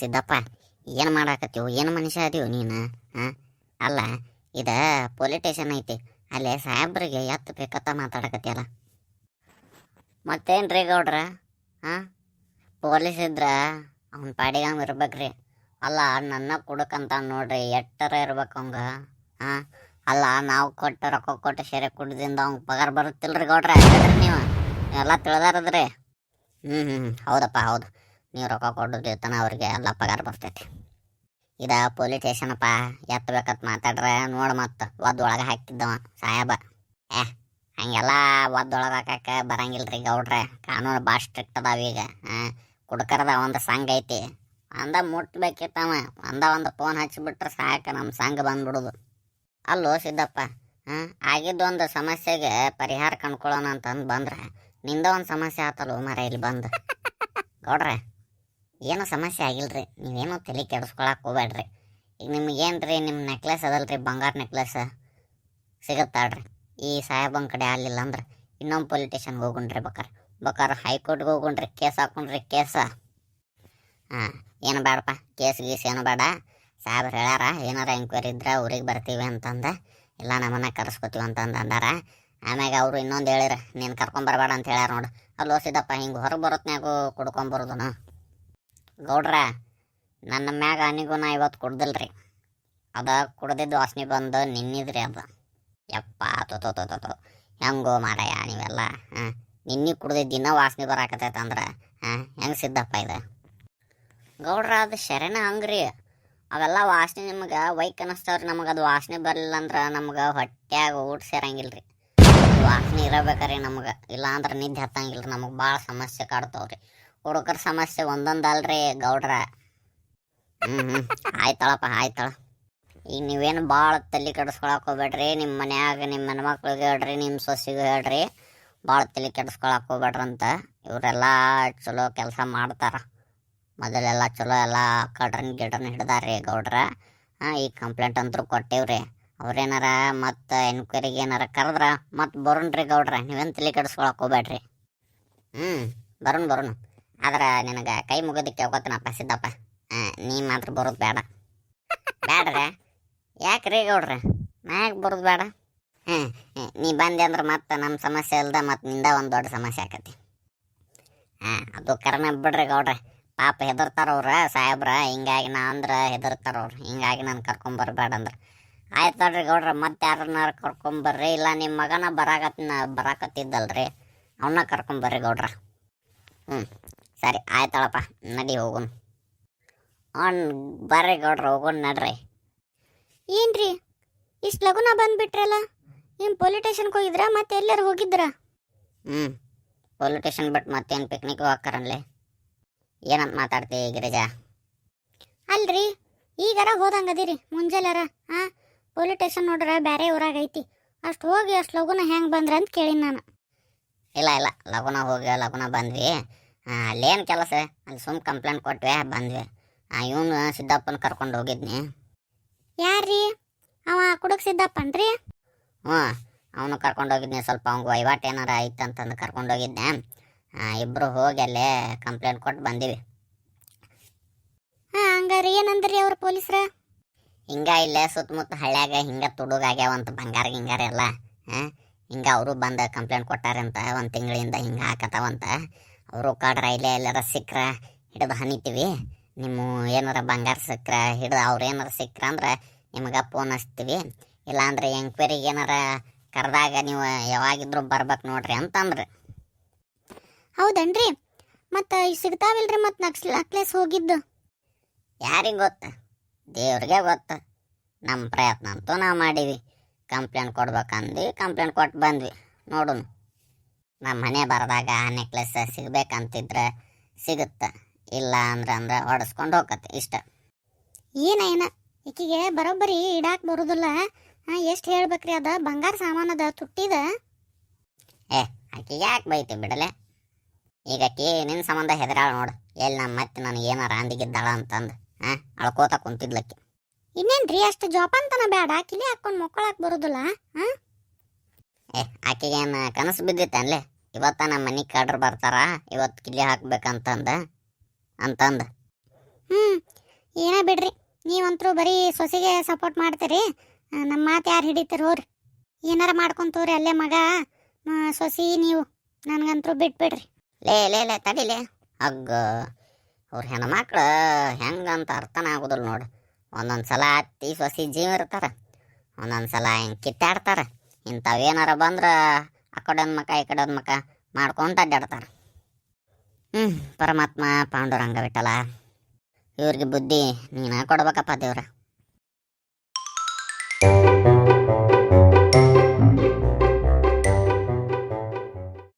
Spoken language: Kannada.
ಸಿದ್ದಪ್ಪ, ಏನು ಮಾಡಾಕತ್ತೀವು? ಏನು ಮನುಷ್ಯ ಅದೀವು ನೀನು? ಹಾಂ ಅಲ್ಲ, ಇದ ಪೊಲೀಸ್ ಸ್ಟೇಷನ್ ಐತಿ. ಅಲ್ಲೇ ಸಾಹೇಬ್ರಿಗೆ ಎತ್ತು ಬೇಕತ್ತ ಮಾತಾಡಕತ್ತಿಯಲ್ಲ. ರೀ ಗೌಡ್ರ? ಹಾಂ ಪೊಲೀಸ್ ಇದ್ರ ಅವ್ನ ಪಾಡಿಗೆ ಹಂಗೆ ರೀ ಅಲ್ಲ, ನನ್ನ ಕುಡಕಂತ ನೋಡ್ರಿ ಎಟ್ಟರ ಇರ್ಬೇಕು ಅವಂಗ? ಹಾಂ ಅಲ್ಲ, ನಾವು ಕೊಟ್ಟು ರೊಕ್ಕ ಕೊಟ್ಟು ಸೆರೆ ಕುಡ್ದಿಂದ ಅವ್ನ ಪಗಾರ ಬರುತ್ತಿಲ್ರಿ ಗೌಡ್ರ? ನೀವು? ಎಲ್ಲ ತಿಳಿದಾರದ್ರಿ? ಹ್ಞೂ ಹ್ಞೂ ಹೌದಪ್ಪ, ಹೌದು. ನೀವು ರೊಕ್ಕ ಕೊಡೋದಿರ್ತಾನ ಅವ್ರಿಗೆ ಎಲ್ಲ ಪಗಾರ ಬರ್ತೈತಿ. ಇದು ಪೊಲೀಸ್ ಸ್ಟೇಷನಪ್ಪ ಎತ್ತಬೇಕತ್ ಮಾತಾಡ್ರೆ, ನೋಡು ಮತ್ತೆ ಒದ್ದೊಳಗೆ ಹಾಕಿದ್ದವ ಸಾಹೇಬ. ಏ, ಹಂಗೆಲ್ಲ ಒದ್ದೊಳಗೆ ಹಾಕಕ್ಕೆ ಬರಂಗಿಲ್ರಿ ಗೌಡ್ರೆ. ಕಾನೂನು ಭಾಳ ಸ್ಟ್ರಿಕ್ಟ್ ಅದಾವ ಈಗ ಕುಡ್ಕರದ ಒಂದು ಸಂಘ ಐತಿ. ಅಂದ ಮುಟ್ಬೇಕಿತ್ತವ ಅಂದ ಒಂದು ಫೋನ್ ಹಚ್ಚಿಬಿಟ್ರೆ ಸಾಕು ನಮ್ಮ ಸಂಘ ಬಂದ್ಬಿಡೋದು. ಅಲ್ಲೋ ಸಿದ್ದಪ್ಪ ಹಾಂ ಆಗಿದ್ದೊಂದು ಸಮಸ್ಯೆಗೆ ಪರಿಹಾರ ಕಂಡ್ಕೊಳ್ಳೋಣ ಅಂತಂದು ಬಂದ್ರೆ, ನಿಂದ ಒಂದು ಸಮಸ್ಯೆ ಆತಲ್ಲೋ ಮರ ಇಲ್ಲಿ ಬಂದು. ಗೌಡ್ರೆ ಏನೂ ಸಮಸ್ಯೆ ಆಗಿಲ್ಲರಿ ನೀವೇನೋ ತಲೆ ಕೆಡಿಸ್ಕೊಳಕ್ಕೆ ಹೋಗ್ಬೇಡ್ರಿ. ಈಗ ನಿಮ್ಗೇನ್ರಿ ನಿಮ್ಮ ನೆಕ್ಲೆಸ್ ಅದಲ್ರಿ, ಬಂಗಾರ ನೆಕ್ಲೆಸ್ ಸಿಗುತ್ತಾಳ್ರಿ. ಈ ಸಾಹೇಬನ ಕಡೆ ಆಗಲಿಲ್ಲ ಅಂದ್ರೆ ಇನ್ನೊಂದು ಪೊಲಿಟಿಷನ್ಗೆ ಹೋಗುಣ್ರಿ ಬೇಕಾರೆ ಬೇಕಾರೆ ಹೈಕೋರ್ಟ್ಗೆ ಹೋಗುಣ್ರಿ, ಕೇಸ್ ಹಾಕೊಂಡ್ರಿ ಕೇಸ. ಹಾಂ, ಏನು ಬೇಡಪ್ಪ ಕೇಸ್ ಗೀಸ್ ಏನು ಬೇಡ ಸಾಹೇಬ್ರು ಹೇಳ್ಯಾರ, ಏನಾರ ಎಂಕ್ವೈರಿ ಇದ್ರೆ ಊರಿಗೆ ಬರ್ತೀವಿ ಅಂತಂದ, ಇಲ್ಲ ನಮ್ಮನ್ನ ಕರೆಸ್ಕೊತೀವಿ ಅಂತಂದು ಅಂದಾರ. ಆಮ್ಯಾಗ ಅವರು ಇನ್ನೊಂದು ಹೇಳಿರ, ನೀನು ಕರ್ಕೊಂಬರ್ಬೇಡ ಅಂತ ಹೇಳ್ಯಾರ ನೋಡು. ಅಲ್ಲಿ ಸಿದ್ದಪ್ಪ, ಹಿಂಗೆ ಹೊರಗೆ ಬರೋತ್ನಾಗೂ ಕುಡ್ಕೊಂಬರೋದನ ಗೌಡ್ರ ನನ್ನ ಮ್ಯಾಗ ಅನಿಗೂ ನಾ ಇವತ್ತು ಕುಡ್ದಿಲ್ರಿ. ಅದ ಕುಡ್ದಿದ್ದು ವಾಸನೆ ಬಂದು ನಿನ್ನಿದ್ರಿ ಅದು. ಯಪ್ಪ, ತೋ ತೋ ತೋ ಹೆಂಗೋ ಮಾರಾಯ ನೀವೆಲ್ಲ, ಹಾಂ? ನಿನ್ನೆ ಕುಡ್ದಿದ್ದು ಇನ್ನೂ ವಾಸನೆ ಬರಾಕತೈತೆ ಅಂದ್ರೆ, ಹಾಂ? ಹೆಂಗೆ ಸಿದ್ದಪ್ಪ ಇದು? ಗೌಡ್ರ, ಅದು ಶರಣ ಹಂಗ್ರಿ. ಅವೆಲ್ಲ ವಾಸನೆ ನಿಮ್ಗೆ ವೈಕ್ ಅನ್ನಿಸ್ತಾವ್ರಿ ನಮಗೆ ಅದು ವಾಸನೆ ಬರಲಿಲ್ಲ ಅಂದ್ರೆ ನಮ್ಗೆ ಹೊಟ್ಯಾಗ ಊಟ ಸೇರಂಗಿಲ್ರಿ. ವಾಸನೆ ಇರಬೇಕಾರೆ ನಮ್ಗೆ. ಇಲ್ಲಾಂದ್ರೆ ನಿದ್ದೆ ನಿದ್ದೆ ರೀ ನಮಗೆ ಭಾಳ ಸಮಸ್ಯೆ ಕಾಡ್ತಾವ್ರಿ. ಹುಡುಗರ ಸಮಸ್ಯೆ ಒಂದೊಂದು ಅಲ್ರಿ ಗೌಡ್ರ. ಹ್ಞೂ ಹ್ಞೂ ಆಯ್ತಳಪ್ಪ ಆಯ್ತಳ. ಈಗ ನೀವೇನು ಭಾಳ ತಲೆ ಕೆಡಿಸ್ಕೊಳಕ್ಕೆ ಹೋಗ್ಬೇಡ್ರಿ ನಿಮ್ಮ ಮನ್ಯಾಗ ನಿಮ್ಮ ಹೆಣ್ಮಕ್ಳಿಗೆ ಹೇಳ್ರಿ ನಿಮ್ಮ ಸೊಸಿಗೆ ಹೇಳ್ರಿ. ಭಾಳ ತಲೆ ಕೆಡಿಸ್ಕೊಳಕ್ಕೆ ಹೋಗ್ಬೇಡ್ರಿ ಅಂತ ಇವರೆಲ್ಲ ಚಲೋ ಕೆಲಸ ಮಾಡ್ತಾರ. ಮೊದಲೆಲ್ಲ ಚಲೋ ಎಲ್ಲ ಕಡ್ರನ್ ಗಿಡ್ರನ್ ಹಿಡ್ದಾರ್ರಿ ಗೌಡ್ರ. ಹಾಂ ಈ ಕಂಪ್ಲೇಂಟ್ ಅಂತೂ ಕೊಟ್ಟಿವ್ರಿ. ಅವ್ರೇನಾರ ಮತ್ತು ಎನ್ಕ್ವೈರಿಗೆ ಏನಾರ ಕರೆದ್ರ ಮತ್ತೆ ಬರೋಣ್ರಿ ಗೌಡ್ರ. ನೀವೇನು ತಲೆ ಕೆಡಿಸ್ಕೊಳಕ್ಕೆ ಹೋಗ್ಬೇಡ್ರಿ. ಹ್ಞೂ ಬರೋಣ ಬರೋಣ. ಆದ್ರೆ ನಿನಗೆ ಕೈ ಮುಗೋದಕ್ಕೆ ಕೇಳ್ಕೊತೀನಪ್ಪ ಸಿದ್ದಪ್ಪ ನೀ ಮಾತ್ರ ಬರೋದು ಬೇಡ. ಬೇಡ್ರೆ ಯಾಕೆ ರೀ ಗೌಡ್ರೆ? ನಾ ಯಾಕೆ ಬರೋದು ಬೇಡ? ಹಾಂ ನೀ ಬಂದೆ ಅಂದ್ರೆ ಮತ್ತೆ ನಮ್ಮ ಸಮಸ್ಯೆ ಇಲ್ದ ಮತ್ತು ನಿಂದ ಒಂದು ದೊಡ್ಡ ಸಮಸ್ಯೆ ಆಕತಿ. ಹಾಂ ಅದು ಕರ್ಮ ಬಿಡ್ರಿ ಗೌಡ್ರೆ. ಪಾಪ ಹೆದರ್ತಾರ ಅವ್ರ ಸಾಹೇಬ್ರ, ಹಿಂಗಾಗಿ ನಾ ಅಂದ್ರೆ ಹೆದರ್ತಾರ ಅವ್ರು. ಹಿಂಗಾಗಿ ನಾನು ಕರ್ಕೊಂಬರ್ಬೇಡ ಅಂದ್ರೆ. ಆಯ್ತು ನೋಡ್ರಿ ಗೌಡ್ರೆ, ಮತ್ತೆ ಯಾರನ್ನಾರು ಕರ್ಕೊಂಬರ್ರಿ ಇಲ್ಲ ನಿಮ್ಮ ಮಗನ ಬರಾಕತ್ನ ಬರಾಕತ್ತಿದ್ದಲ್ರಿ ಅವನ್ನ ಕರ್ಕೊಂಬರ್ರಿ ಗೌಡ್ರ. ಹ್ಞೂ ಸರಿ ಆಯ್ತಾಳಪ್ಪ ನಡಿ ಹೋಗುನ್ ಅವ್ನ್ ಬರ್ರಿ ಗೌಡ್ರ ಹೋಗೋಣ ನಡ್ರಿ. ಏನ್ರಿ? ಇಷ್ಟು ಲಗುನ ಬಂದ್ಬಿಟ್ರಲ್ಲ? ನಿಮ್ಮ ಪೊಲೀಸ್ ಸ್ಟೇಷನ್ಗೆ ಹೋಗಿದ್ರಾ ಮತ್ತೆ ಎಲ್ಲರೂ ಹೋಗಿದ್ರಾ? ಹ್ಞೂ ಪೊಲೀಸ್ ಸ್ಟೇಷನ್ ಬಿಟ್ಟು ಮತ್ತೇನು ಪಿಕ್ನಿಕ್ ಹೋಗ್ತಾರನ್ಲಿ ಏನಂತ ಮಾತಾಡ್ತೀವಿ ಗಿರಿಜಾ? ಅಲ್ರಿ ಈಗಾರ ಹೋದಂಗದಿರಿ ಮುಂಜಾನಾರ ಹಾಂ ಪೊಲೀಸ್ ಸ್ಟೇಷನ್ ನೋಡ್ರ ಬೇರೆ ಊರಾಗೈತಿ ಅಷ್ಟು ಹೋಗಿ ಅಷ್ಟು ಲಗುನ ಹೆಂಗೆ ಬಂದ್ರ ಅಂತ ಕೇಳಿನಿ ನಾನು. ಇಲ್ಲ ಇಲ್ಲ ಲಗುನ ಹೋಗಿ ಲಗುನ ಬಂದ್ವಿ. ಅಲ್ಲೇನು ಕೆಲಸ? ಅಲ್ಲಿ ಸುಮ್ ಕಂಪ್ಲೇಂಟ್ ಕೊಟ್ವಿ ಬಂದ್ವಿ. ಇವನು ಸಿದ್ದಪ್ಪನ ಕರ್ಕೊಂಡು ಹೋಗಿದ್ನಿ. ಯಾರ್ರಿ? ಅವ ಕುಡಕ್ ಸಿದ್ದಪ್ಪನ್ರಿ ಹ್ಞೂ ಅವನು ಕರ್ಕೊಂಡು ಹೋಗಿದ್ನಿ. ಸ್ವಲ್ಪ ಅವ್ನಿಗೆ ವಹಿವಾಟು ಏನಾರ ಐತೆ ಅಂತಂದು ಕರ್ಕೊಂಡು ಹೋಗಿದ್ದೆ ಇಬ್ಬರು ಹೋಗಿ ಅಲ್ಲೇ ಕಂಪ್ಲೇಂಟ್ ಕೊಟ್ಟು ಬಂದೀವಿ. ಹಾಂ ಹಂಗಾರೆ ಏನಂದ್ರಿ ಅವ್ರ ಪೊಲೀಸ್ರ? ಹಿಂಗ ಇಲ್ಲೇ ಸುತ್ತಮುತ್ತ ಹಳ್ಳ್ಯಾಗ ಹಿಂಗ ತುಡುಗಾಗ್ಯಾವಂತ ಬಂಗಾರ ಗಿಂಗಾರ ಎಲ್ಲ ಹಾಂ ಹಿಂಗ ಅವರು ಬಂದು ಕಂಪ್ಲೇಂಟ್ ಕೊಟ್ಟಾರಂತ ಒಂದು ತಿಂಗಳಿಂದ ಹಿಂಗೆ ಹಾಕತಾವಂತ. ಅವರು ಕಾಡ್ರ ಇಲ್ಲೇ ಎಲ್ಲಾರ ಸಿಕ್ಕ್ರ ಹಿಡಿದು ಹನಿತೀವಿ. ನಿಮ್ಮ ಏನಾರ ಬಂಗಾರ ಸಿಕ್ಕ್ರ ಹಿಡಿದು ಅವ್ರು ಏನಾರ ಸಿಕ್ಕ್ರ ಅಂದ್ರೆ ನಿಮಗೆ ಫೋನ್ ಹಚ್ತೀವಿ. ಇಲ್ಲಾಂದ್ರೆ ಎಂಕ್ವೈರಿಗೆ ಏನಾರ ಕರೆದಾಗ ನೀವು ಯಾವಾಗಿದ್ರು ಬರ್ಬೇಕು ನೋಡ್ರಿ ಅಂತಂದ್ರೆ. ಹೌದನ್ರಿ? ಮತ್ತು ಸಿಗ್ತಾವಿಲ್ರಿ ಮತ್ತು ನಕ್ಸ್ ನಕ್ಲೆಸ್ ಹೋಗಿದ್ದು. ಯಾರಿಗೆ ಗೊತ್ತ? ದೇವ್ರಿಗೆ ಗೊತ್ತ. ನಮ್ಮ ಪ್ರಯತ್ನ ಅಂತೂ ನಾವು ಮಾಡೀವಿ. ಕಂಪ್ಲೇಂಟ್ ಕೊಡ್ಬೇಕಂದು ಕಂಪ್ಲೇಂಟ್ ಕೊಟ್ಟು ಬಂದ್ವಿ. ನೋಡುನು. ನಮ್ಮ ಮನೆ ಬರದಾಗ ಆ ನೆಕ್ಲೆಸ್ ಸಿಗಬೇಕಂತಿದ್ರೆ ಸಿಗುತ್ತೆ. ಇಲ್ಲ ಅಂದ್ರೆ ಅಂದ್ರೆ ಹೊಡೆಸ್ಕೊಂಡು ಹೋಗತ್ತೆ ಇಷ್ಟ. ಏನೇನ ಏನ? ಈಕಿಗೆ ಬರೋಬ್ಬರಿ ಇಡಾಕ್ ಬರುದಿಲ್ಲ. ಎಷ್ಟು ಹೇಳ್ಬೇಕ್ರಿ ಅದ? ಬಂಗಾರ ಸಾಮಾನದ ತುಟ್ಟಿದ? ಏ ಆಕಿ ಯಾಕೆ ಬೈತಿ ಬಿಡಲೆ? ಈಗ ಆಕಿ ನಿನ್ನ ಸಂಬಂಧ ಹೆದರಾಳ ನೋಡು. ಎಲ್ಲಿ ನಮ್ಮ ಮತ್ತೆ ನನಗೆ ಏನಾರ ಅಂದಿಗಿದ್ದಾಳ ಅಂತಂದು ಹಾಂ ಅಳ್ಕೋತ ಕುಂತಿದ್ಲಕ್ಕಿ ಇನ್ನೇನ್ರಿ ಅಷ್ಟು ಜೋಪಾನ್ತನ ಬೇಡ ಕಿಲಿ ಹಾಕೊಂಡು ಮಕ್ಕಳಾಕ್ ಬರುದಿಲ್ಲ ಹಾಂ? ಏ ಆಕೆಗೇನು ಕನಸು ಬಿದ್ದಿತ್ತನ್ಲೆ? ಇವತ್ತ ನಮ್ಮ ಮನೆಗೆ ಕಡ್ರು ಬರ್ತಾರ ಇವತ್ತು ಕಿಲ್ಲಿ ಹಾಕ್ಬೇಕಂತಂದ ಅಂತಂದ. ಹ್ಞೂ ಏನ ಬಿಡ್ರಿ ನೀವಂತರೂ ಬರೀ ಸೊಸೆಗೆ ಸಪೋರ್ಟ್ ಮಾಡ್ತೀರಿ ನಮ್ಮ ಮಾತು ಯಾರು ಹಿಡಿತೀರಿ ಹೋರಿ. ಏನಾರ ಮಾಡ್ಕೊಂತವ್ರಿ ಅಲ್ಲೇ ಮಗ ಸೊಸಿ ನೀವು ನನಗಂತರೂ ಬಿಟ್ಬಿಡ್ರಿ. ಲೇ ಲೇ ಲೇ ತಡಿಲೇ ಅಗ್ಗ ಅವ್ರ ಹೆಣ್ಮಕ್ಳು ಹೆಂಗಂತ ಅರ್ಥನ ಆಗೋದಿಲ್ಲ ನೋಡಿ. ಒಂದೊಂದು ಸಲ ಅತ್ತಿ ಸೊಸಿ ಜೀವ ಇರ್ತಾರ ಒಂದೊಂದು ಸಲ ಹಿಂಗೆ ಕಿತ್ತಾಡ್ತಾರ. ಇಂಥವೇನಾರ ಏನಾರ ಬಂದ್ರೆ ಆ ಕಡೆ ಒಂದು ಮಕ, ಈ ಕಡೆ ಒಂದು ಮಕ ಮಾಡ್ಕೊಂತ ಅಡ್ಡಾಡ್ತಾರೆ ಹ್ಞೂ ಪರಮಾತ್ಮ ಪಾಂಡುರಂಗ ಬಿಟ್ಟಲ್ಲ ಇವ್ರಿಗೆ ಬುದ್ಧಿ ನೀನು ಕೊಡ್ಬೇಕಪ್ಪ ದೇವ್ರ.